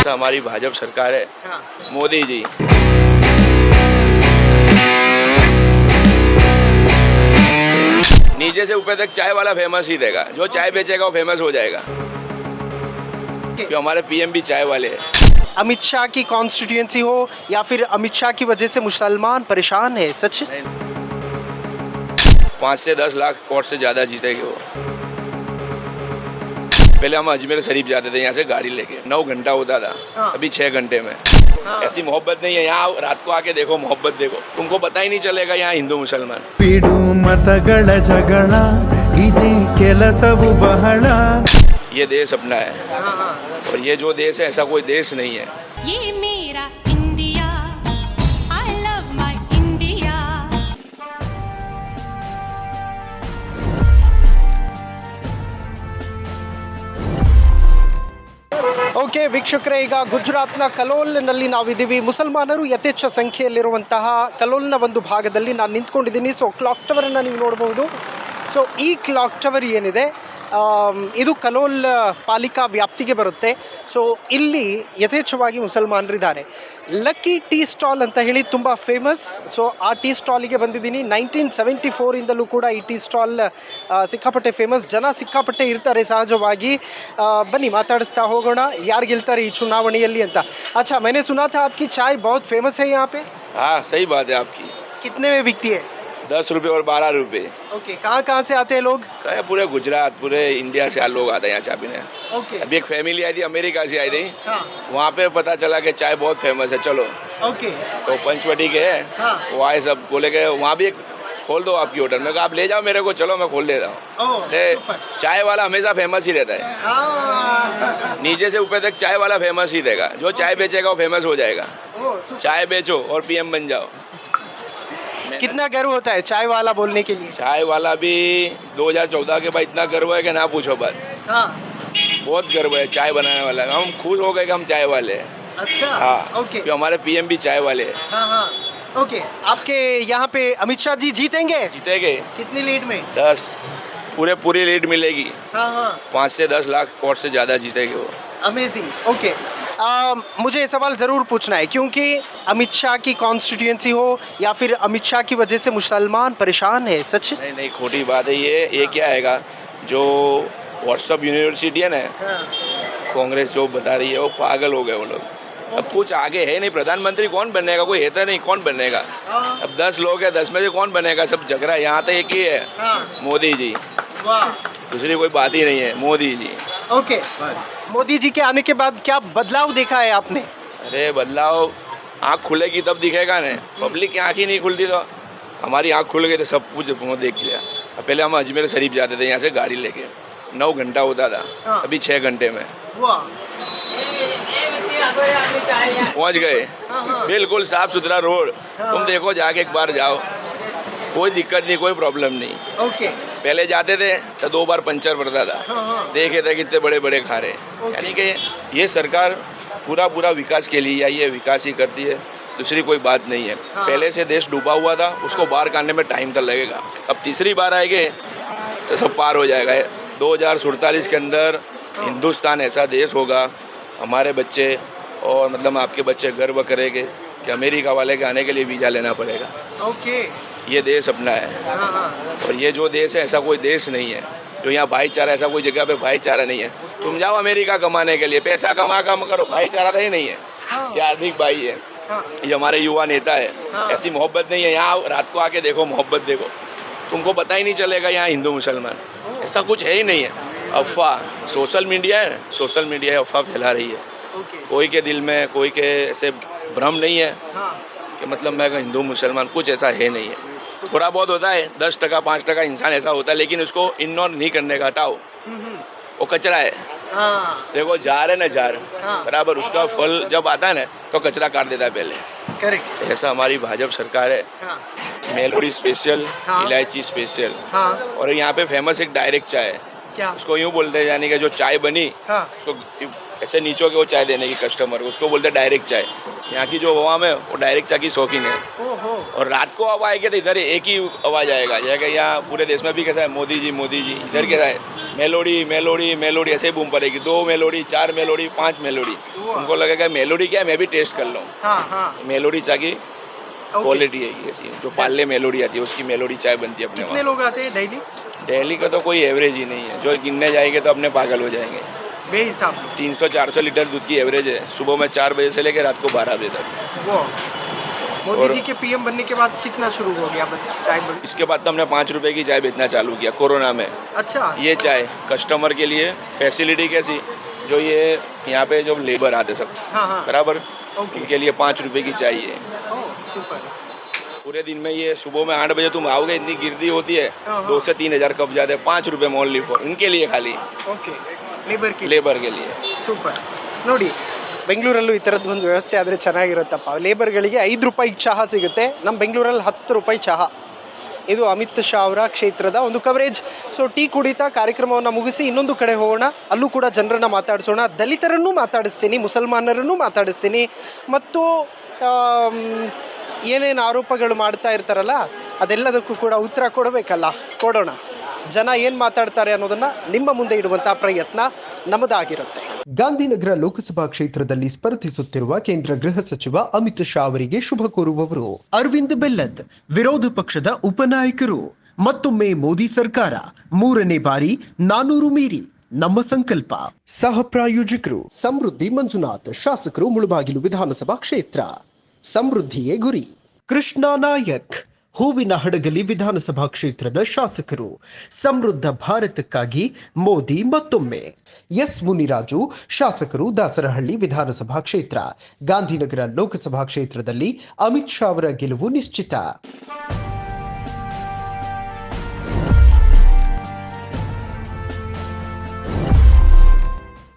ऐसा हमारी भाजपा सरकार है। हाँ। मोदी जी। नीचे से ऊपर तक चाय वाला फ़ेमस ही देगा। जो चाय बेचेगा वो फ़ेमस हो जाएगा। क्योंकि हमारे पीएम भी चाय वाले हैं। अमित शाह की कॉन्स्टिट्यूएंसी हो या फिर अमित शाह की वजह से मुसलमान परेशान है सच। पाँच से दस लाख वोट से ज़्यादा जीतेंगे वो। पहले हम अजमेर शरीफ जाते थे यहाँ से गाड़ी लेके नौ घंटा होता था हाँ। अभी छः घंटे में हाँ। ऐसी मोहब्बत नहीं है यहाँ रात को आके देखो मोहब्बत देखो तुमको पता ही नहीं चलेगा यहाँ हिंदू मुसलमान ಬಿಡು ಮತಗಳ ಜಗಳ ಇದೇ ಕೆಲಸವು ಬಹಳ ये देश अपना है हाँ हाँ और ये जो देश है ऐसा कोई देश नहीं है ये ಓಕೆ, ವೀಕ್ಷಕರೇ, ಈಗ ಗುಜರಾತ್ನ ಕಲೋಲ್ನಲ್ಲಿ ನಾವಿದ್ದೀವಿ. ಮುಸಲ್ಮಾನರು ಯಥೇಚ್ಛ ಸಂಖ್ಯೆಯಲ್ಲಿರುವಂತಹ ಕಲೋಲ್ನ ಒಂದು ಭಾಗದಲ್ಲಿ ನಾನು ನಿಂತ್ಕೊಂಡಿದ್ದೀನಿ. ಸೊ ಕ್ಲಾಕ್ ಟವರನ್ನು ನೀವು ನೋಡ್ಬೋದು ಸೊ ಈ ಕ್ಲಾಕ್ ಟವರ್ ಏನಿದೆ? ಇದು ಕಲೋಲ್ ಪಾಲಿಕಾ ವ್ಯಾಪ್ತಿಗೆ ಬರುತ್ತೆ. ಸೊ ಇಲ್ಲಿ ಯಥೇಚ್ಛವಾಗಿ ಮುಸಲ್ಮಾನರಿದ್ದಾರೆ. ಲಕ್ಕಿ ಟೀ ಸ್ಟಾಲ್ ಅಂತ ಹೇಳಿ ತುಂಬ ಫೇಮಸ್ ಸೊ ಆ ಟೀ ಸ್ಟಾಲಿಗೆ ಬಂದಿದ್ದೀನಿ. ನೈನ್ಟೀನ್ ಸೆವೆಂಟಿ ಫೋರಿಂದಲೂ ಕೂಡ ಈ ಟೀ ಸ್ಟಾಲ್ ಸಿಕ್ಕಾಪಟ್ಟೆ ಫೇಮಸ್ ಜನ ಸಿಕ್ಕಾಪಟ್ಟೆ ಇರ್ತಾರೆ ಸಹಜವಾಗಿ. ಬನ್ನಿ ಮಾತಾಡಿಸ್ತಾ ಹೋಗೋಣ. ಯಾರು ಗೆಲ್ತಾರೆ ಈ ಚುನಾವಣೆಯಲ್ಲಿ ಅಂತ. ಅಚ್ಛಾ ಮನೆ ಸುನಾಥ ಆಪ್ಕಿ ಚಾಯ್ ಬಹುತ್ ಫೇಮಸ್ ಹೈ ಯಾ ಪೇ ಹಾಂ ಸಹಿ ಬಾತ್ ಹೈ ಆಪ್ಕಿ ಕಿತ್ನೆ ಮೇ ಬಿಕ್ತಿ ಹೈ दस रुपये और बारह रुपये ओके कहाँ कहाँ से आते हैं लोग? कहे पूरे गुजरात पूरे इंडिया से लोग आते हैं यहाँ चाय पीने ओके अभी एक फैमिली आई थी अमेरिका से आई थी। हाँ। वहाँ पे पता चला कि चाय बहुत फ़ेमस है चलो। ओके तो पंचवटी के हैं। हाँ। वो आए सब बोले कि वहाँ भी एक खोल दो आपकी होटल। में आप ले जाओ मेरे को चलो मैं खोल देता हूँ। चाय वाला हमेशा फ़ेमस ही रहता है। हाँ। नीचे से ऊपर तक चाय वाला फ़ेमस ही देगा जो चाय बेचेगा वो फ़ेमस हो जाएगा। चाय बेचो और पीएम बन जाओ। कितना गर्व होता है चाय वाला बोलने के लिए? चाय वाला भी 2014 के बाद इतना गर्व है कि ना पूछो बात। हाँ। बहुत गर्व है चाय बनाने वाला। हम खुश हो गए कि हम चाय वाले हैं। अच्छा हाँ ओके। क्योंकि हमारे पीएम भी चाय वाले हैं। हाँ हाँ ओके। आपके यहाँ पे अमित शाह जी जीतेंगे? जीतेंगे। कितनी लीड में? दस। पूरे पूरी लीड मिलेगी। हाँ हाँ। पाँच से दस लाख वोट से ज़्यादा जीतेंगे वो। Amazing okay. आ, मुझे ये सवाल ज़रूर पूछना है क्योंकि अमित शाह की कॉन्स्टिट्यूएंसी हो या फिर अमित शाह की वजह से मुसलमान परेशान है सच? नहीं नहीं खोटी बात है ये ये क्या आएगा? जो व्हाट्सअप यूनिवर्सिटी है ना कांग्रेस जो बता रही है वो पागल हो गए वो लोग। अब कुछ आगे है नहीं प्रधानमंत्री कौन बनेगा? कोई है तो नहीं कौन बनेगा? हाँ। अब दस लोग है दस में से कौन बनेगा? सब झगड़ा है। यहाँ तो एक ही है। हाँ। मोदी जी। दूसरी कोई बात ही नहीं है मोदी जी। ओके मोदी जी के आने के बाद क्या बदलाव देखा है आपने? अरे बदलाव आँख खुलेगी तब दिखेगा ना। पब्लिक की आँख ही नहीं खुलती तो। हमारी आँख खुल गई तो सब कुछ वो देख लिया। पहले हम अजमेर शरीफ जाते थे यहाँ से गाड़ी लेके। नौ घंटा होता था। हाँ। अभी छः घंटे में। पहुँच गए। हाँ हाँ। बिल्कुल साफ़ सुथरा रोड। हाँ। तुम देखो जाके एक बार जाओ। कोई दिक्कत नहीं कोई प्रॉब्लम नहीं। ओके पहले जाते थे तो दो बार पंचर पड़ता था। हाँ हाँ। देखे थे कितने बड़े बड़े खारे। ओके। यानी कि ये सरकार पूरा पूरा विकास के लिए आई है विकास ही करती है दूसरी कोई बात नहीं है। हाँ। पहले से देश डूबा हुआ था उसको बाहर करने में टाइम तो लगेगा। अब तीसरी बार आएँगे तो सब पार हो जाएगा। दो के अंदर हिंदुस्तान ऐसा देश होगा हमारे बच्चे और मतलब आपके बच्चे गर्व करेंगे। कि अमेरिका वाले के आने के लिए वीज़ा लेना पड़ेगा। ओके। ये देश अपना है। हाँ हाँ और ये जो देश है ऐसा कोई देश नहीं है। जो यहाँ भाईचारा ऐसा कोई जगह पे भाईचारा नहीं है। तुम जाओ अमेरिका कमाने के लिए। पैसा कमा कम करो। भाईचारा तो ही नहीं है। हाँ। ये आर्थिक भाई है। हाँ। ये हमारे युवा नेता है। हाँ। ऐसी मोहब्बत नहीं है। यहाँ रात को आके देखो मोहब्बत देखो। तुमको पता ही नहीं चलेगा यहाँ हिंदू मुसलमान। ऐसा कुछ है ही नहीं है। अफवाह। सोशल मीडिया है। सोशल मीडिया अफवाह फैला रही है। कोई के दिल में कोई के ऐसे भ्रम नहीं है हाँ। कि मतलब मैं हिंदू मुसलमान कुछ ऐसा है नहीं है। थोड़ा बहुत होता है दस टका पाँच टका इंसान ऐसा होता है लेकिन उसको इग्नोर नहीं करने का हटाओ। वो कचरा है। हाँ। देखो जार है ना जार हाँ। बराबर उसका फल जब आता है ना तो कचरा काट देता है पहले। करेक्ट ऐसा हमारी भाजपा सरकार है। हाँ। Melody special. इलायची स्पेशल हाँ। और यहाँ पे फ़ेमस एक डायरेक्ट चाय है। क्या? उसको यूँ बोलते हैं यानी कि जो चाय बनी हाँ। उसको ऐसे नीचो के वो चाय देने की कस्टमर को उसको बोलते हैं डायरेक्ट चाय। यहाँ की जो आवाम है वो डायरेक्ट चाय की शौकीन है। और रात को अब आएँगे तो इधर एक ही आवाज़ आएगा। जैसे यहाँ पूरे देश में भी कैसा है मोदी जी मोदी जी इधर कैसा है। मेलोडी मेलोडी मेलोडी ऐसे ही बूम पड़ेगी। दो मेलोडी चार मेलोडी पाँच मेलोडी। उनको लगेगा मेलोडी क्या है मैं भी टेस्ट कर लूँ। हाँ हाँ। मेलोडी चाय की क्वालिटी है ऐसी। जो पाले मेलोडी आती है उसकी मेलोडी चाय बनती है अपने कितने लोग आते हैं डेली दिल्ली का तो कोई एवरेज ही नहीं है। जो गिनने जाएँगे तो अपने पागल हो जाएँगे। बेहिसाब 300-400 लीटर दूध की एवरेज है। सुबह में चार बजे से लेकर रात को बारह बजे तक। वो। मोदी जी के पीएम बनने के बाद कितना शुरू हो गया चाय बन इसके बाद तो हमने पाँच रुपए की चाय बेचना चालू किया कोरोना में। अच्छा। ये चाय कस्टमर के लिए फैसिलिटी कैसी? जो ये यहाँ पे जो लेबर आते सब हाँ हाँ। बराबर? ओके उनके लिए पाँच रुपए की चाहिए पूरे दिन में ये सुबह में आठ बजे तुम आओगे इतनी गिरदी होती है हाँ, दो हाँ। से तीन हज़ार कप जाते हैं पाँच रुपए ओनली फॉर उनके लिए खाली। ಓಕೆ ಲೇಬರ್ ಕೆ ಲೇಬರ್ಗೆ ಸೂಪರ್ ನೋಡಿ ಬೆಂಗಳೂರಲ್ಲೂ ಈ ಥರದ್ದು ಒಂದು ವ್ಯವಸ್ಥೆ ಆದರೆ ಚೆನ್ನಾಗಿರುತ್ತಪ್ಪ. ಲೇಬರ್ಗಳಿಗೆ ಐದು ರೂಪಾಯಿ ಚಹಾ ಸಿಗುತ್ತೆ. ನಮ್ಮ ಬೆಂಗಳೂರಲ್ಲಿ ಹತ್ತು ರೂಪಾಯಿ ಚಹಾ. ಇದು ಅಮಿತ್ ಶಾ ಅವರ ಕ್ಷೇತ್ರದ ಒಂದು ಕವರೇಜ್ ಸೊ ಟೀ ಕುಡಿತಾ ಕಾರ್ಯಕ್ರಮವನ್ನು ಮುಗಿಸಿ ಇನ್ನೊಂದು ಕಡೆ ಹೋಗೋಣ. ಅಲ್ಲೂ ಕೂಡ ಜನರನ್ನ ಮಾತಾಡಿಸೋಣ. ದಲಿತರನ್ನೂ ಮಾತಾಡಿಸ್ತೀನಿ ಮುಸಲ್ಮಾನರನ್ನೂ ಮಾತಾಡಿಸ್ತೀನಿ. ಮತ್ತು ಏನೇನು ಆರೋಪಗಳು ಮಾಡ್ತಾ ಇರ್ತಾರಲ್ಲ ಅದೆಲ್ಲದಕ್ಕೂ ಕೂಡ ಉತ್ತರ ಕೊಡಬೇಕಲ್ಲ. ಕೊಡೋಣ. ಜನ ಏನು ಮಾತಾಡ್ತಾರೆ ಅನ್ನೋದನ್ನ ನಿಮ್ಮ ಮುಂದೆ ಇಡುವಂತಹ ಪ್ರಯತ್ನ ನಮ್ಮದಾಗಿರುತ್ತೆ. ಗಾಂಧಿನಗರ ಲೋಕಸಭಾ ಕ್ಷೇತ್ರದಲ್ಲಿ ಸ್ಪರ್ಧಿಸುತ್ತಿರುವ ಕೇಂದ್ರ ಗೃಹ ಸಚಿವ ಅಮಿತ್ ಶಾ ಅವರಿಗೆ ಶುಭ ಕೋರುವವರು. ಅರವಿಂದ್ ಬೆಲ್ಲದ್ ವಿರೋಧ ಪಕ್ಷದ ಉಪನಾಯಕರು. ಮತ್ತೊಮ್ಮೆ ಮೋದಿ ಸರ್ಕಾರ ಮೂರನೇ ಬಾರಿ ನಾನೂರು ಮೀರಿ ನಮ್ಮ ಸಂಕಲ್ಪ. ಸಹ ಪ್ರಾಯೋಜಕರು ಸಮೃದ್ಧಿ ಮಂಜುನಾಥ್ ಶಾಸಕರು ಮುಳುಬಾಗಿಲು ವಿಧಾನಸಭಾ ಕ್ಷೇತ್ರ. ಸಮೃದ್ಧಿಯೇ ಗುರಿ. ಕೃಷ್ಣ ನಾಯಕ್ ಹೂವಿನ ಹಡಗಲಿ ವಿಧಾನಸಭಾ ಕ್ಷೇತ್ರದ ಶಾಸಕರು. ಸಮೃದ್ಧ ಭಾರತಕ್ಕಾಗಿ ಮೋದಿ ಮತ್ತೊಮ್ಮೆ. ಎಸ್ ಮುನಿರಾಜು, ಶಾಸಕರು ದಾಸರಹಳ್ಳಿ ವಿಧಾನಸಭಾ ಕ್ಷೇತ್ರ. ಗಾಂಧಿನಗರ ಲೋಕಸಭಾ ಕ್ಷೇತ್ರದಲ್ಲಿ ಅಮಿತ್ ಶಾ ಅವರ ಗೆಲುವು ನಿಶ್ಚಿತ.